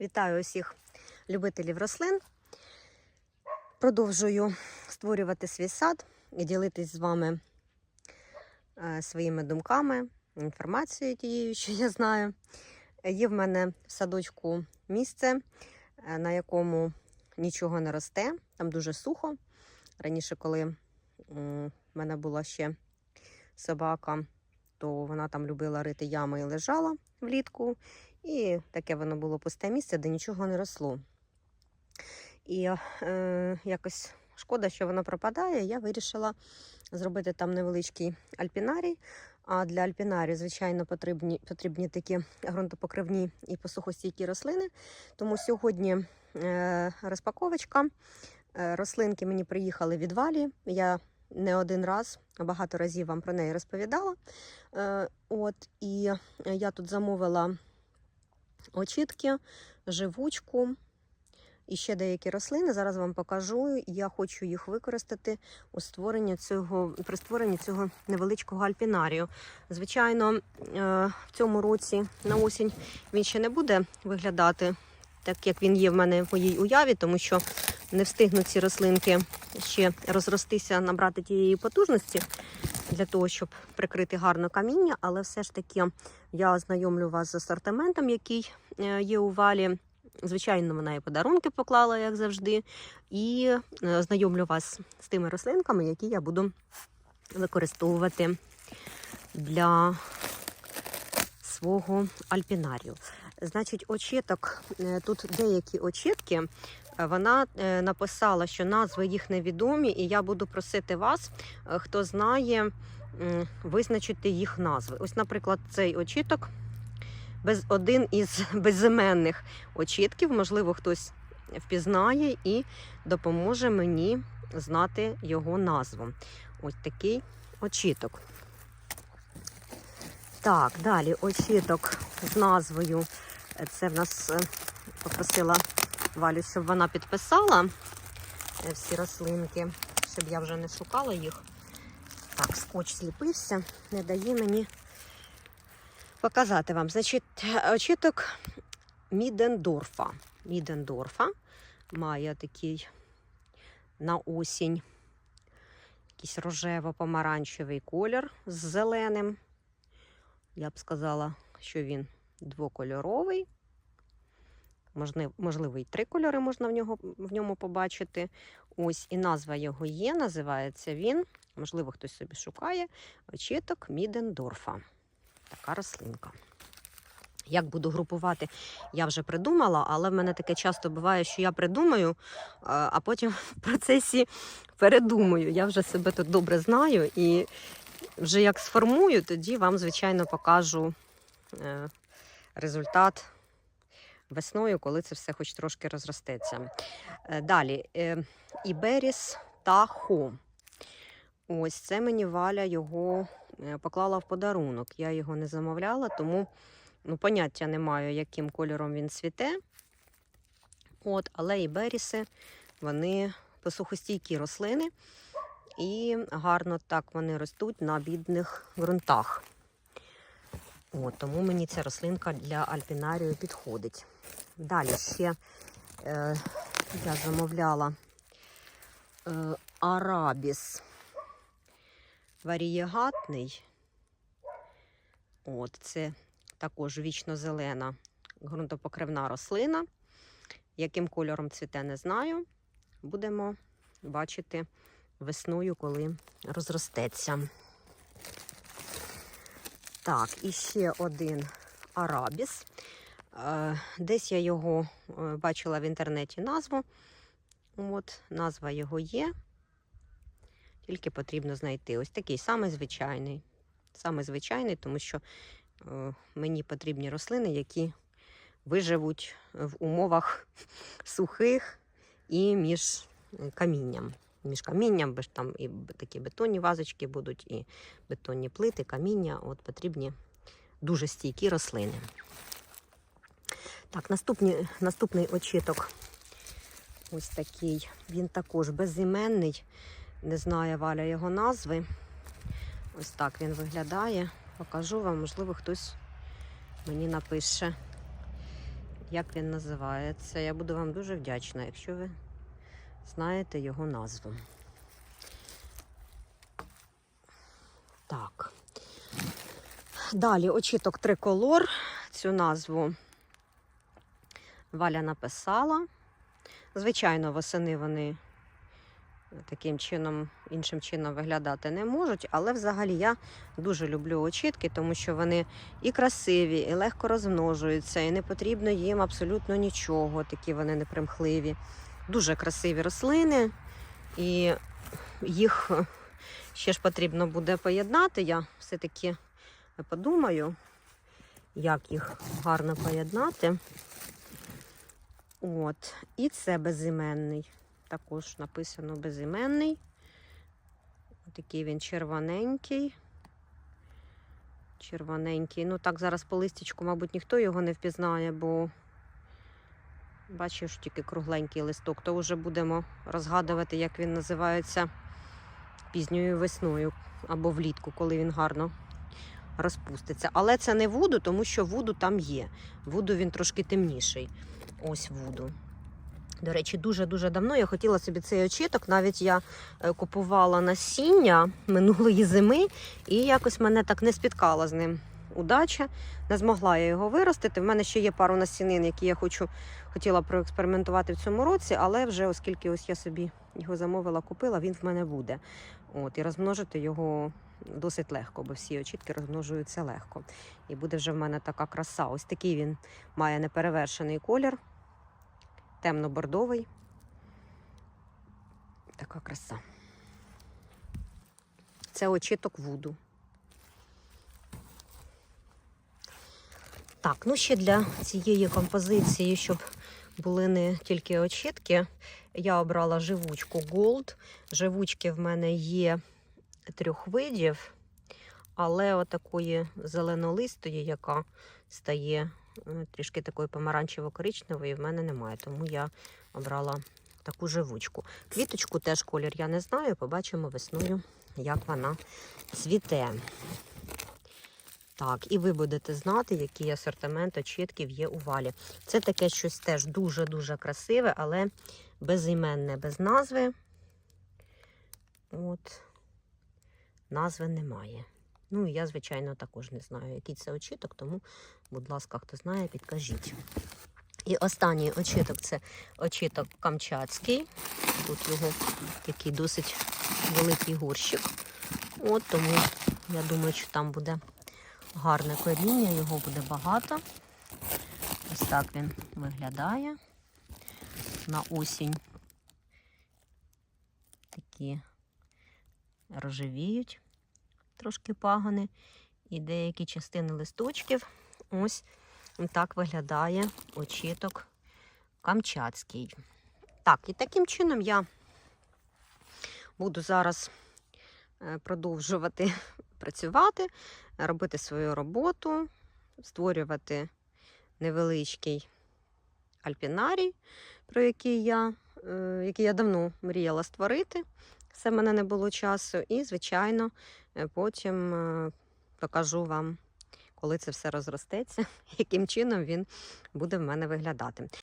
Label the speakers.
Speaker 1: Вітаю усіх любителів рослин. Продовжую створювати свій сад і ділитись з вами е, своїми думками, інформацією тією, що я знаю. Є в мене в садочку місце, е, на якому нічого не росте, там дуже сухо. Раніше, коли в мене була ще собака, то вона там любила рити ями і лежала влітку. І таке воно було пусте місце, де нічого не росло. І е, якось шкода, що воно пропадає. Я вирішила зробити там невеличкий альпінарій. А для альпінарію, звичайно, потрібні, потрібні такі ґрунтопокривні і посухостійкі рослини. Тому сьогодні е, розпаковочка. Е, рослинки мені приїхали від валі. Я не один раз, а багато разів вам про неї розповідала. Е, от, і я тут замовила очітки, живучку і ще деякі рослини. Зараз вам покажу. Я хочу їх використати у створенні цього, при створенні цього невеличкого альпінарію. Звичайно, е, в цьому році на осінь він ще не буде виглядати так, як він є в мене в моїй уяві, тому що не встигнуть ці рослинки ще розростися, набрати тієї потужності для того, щоб прикрити гарно каміння, але все ж таки я ознайомлю вас з асортиментом, який е, є у валі. Звичайно, вона і подарунки поклала, як завжди, і е, знайомлю вас з тими рослинками, які я буду використовувати для свого альпінарію. Значить, очіток, е, тут деякі очітки, вона е, написала, що назви їх невідомі, і я буду просити вас, е, хто знає, визначити їх назви. Ось, наприклад, цей очіток без один із безіменних очітків, можливо, хтось впізнає і допоможе мені знати його назву. Ось такий очіток. Так, далі очіток з назвою. Це в нас е, попросила Валю, щоб вона підписала е, всі рослинки, щоб я вже не шукала їх. Так, скотч зліпився, не дає мені показати вам. Значить, очіток Мідендорфа. Мідендорфа має такий на осінь якийсь рожево-помаранчевий колір з зеленим. Я б сказала, що він двокольоровий. Можливо, і три кольори можна в, нього, в ньому побачити. Ось і назва його є. Називається він. Можливо, хтось собі шукає. Очіток Мідендорфа. Така рослинка. Як буду групувати, я вже придумала, але в мене таке часто буває, що я придумаю, а а потім в процесі передумаю. Я вже себе тут добре знаю і вже як сформую, тоді вам, звичайно, покажу е, результат весною, коли це все хоч трошки розростеться. Е, Далі, е, Іберіс та Хо. Ось це мені Валя його е, поклала в подарунок. Я його не замовляла, тому ну, поняття не маю, яким кольором він цвіте. От, але і беріси, вони посухостійкі рослини. І гарно так вони ростуть на бідних ґрунтах. От, тому мені ця рослинка для альпінарію підходить. Далі ще е, я замовляла е, арабіс варієгатний. От, це також вічно-зелена ґрунтопокривна рослина. Яким кольором цвіте, не знаю. Будемо бачити весною, коли розростеться. Так, і ще один арабіс. Е, Десь я його е, бачила в інтернеті назву. От, назва його є. Тільки потрібно знайти. Ось такий самий звичайний. Саме звичайний, тому що е, мені потрібні рослини, які виживуть в умовах сухих і між камінням. Між камінням, бо ж там і такі бетонні вазочки будуть, і бетонні плити, каміння. От потрібні дуже стійкі рослини. Так, наступні, наступний очіток. Ось такий. Він також безіменний. Не знає Валя його назви. Ось так він виглядає. Покажу вам, можливо, хтось мені напише як він називається. Я буду вам дуже вдячна, якщо ви знаєте його назву. Так. Далі очіток триколор. Цю назву Валя написала. Звичайно, восени вони таким чином, іншим чином виглядати не можуть, але взагалі я дуже люблю очітки, тому що вони і красиві, і легко розмножуються, і не потрібно їм абсолютно нічого. Такі вони непримхливі. Дуже красиві рослини, і їх ще ж потрібно буде поєднати. Я все-таки подумаю, як їх гарно поєднати. От. І це безіменний. Також написано безіменний. Такий він червоненький. Червоненький. Ну так, зараз по листічку, мабуть, ніхто його не впізнає, бо бачиш тільки кругленький листок, то вже будемо розгадувати, як він називається пізньою весною або влітку, коли він гарно розпуститься. Але це не вуду, тому що вуду там є. Вуду він трошки темніший. Ось вуду. До речі, дуже-дуже давно я хотіла собі цей очіток. Навіть я е, купувала насіння минулої зими, і якось мене так не спіткала з ним удача. Не змогла я його виростити. В мене ще є пару насінин, які я хочу, хотіла проекспериментувати в цьому році, але вже оскільки ось я собі його замовила, купила, він в мене буде. От, і розмножити його досить легко, бо всі очітки розмножуються легко. І буде вже в мене така краса. Ось такий він має неперевершений колір, темно-бордовий. Така краса. Це очіток вуду. Так, ну ще для цієї композиції, щоб були не тільки очітки, я обрала живучку Gold. Живучки в мене є трьох видів, але отакої зеленолистої, яка стає е, трішки такою помаранчево-коричневою, в мене немає. Тому я обрала таку живучку. Квіточку теж колір я не знаю. Побачимо весною, як вона цвіте. Так, і ви будете знати, який асортимент очітків є у валі. Це таке щось теж дуже-дуже красиве, але безіменне, без назви. От, назви немає. Ну, і я, звичайно, також не знаю, який це очіток, тому, будь ласка, хто знає, підкажіть. І останній очіток це очіток камчатський. Тут його такий досить великий горщик. От тому я думаю, що там буде гарне коріння, його буде багато. Ось так він виглядає. На осінь такі рожевіють трошки пагони. І деякі частини листочків. Ось так виглядає очіток камчатський. Так, і таким чином я буду зараз е, продовжувати працювати, робити свою роботу, створювати невеличкий альпінарій, про який я, е, який я давно мріяла створити. Все в мене не було часу. І, звичайно, е, потім е, покажу вам, коли це все розростеться, яким чином він буде в мене виглядати.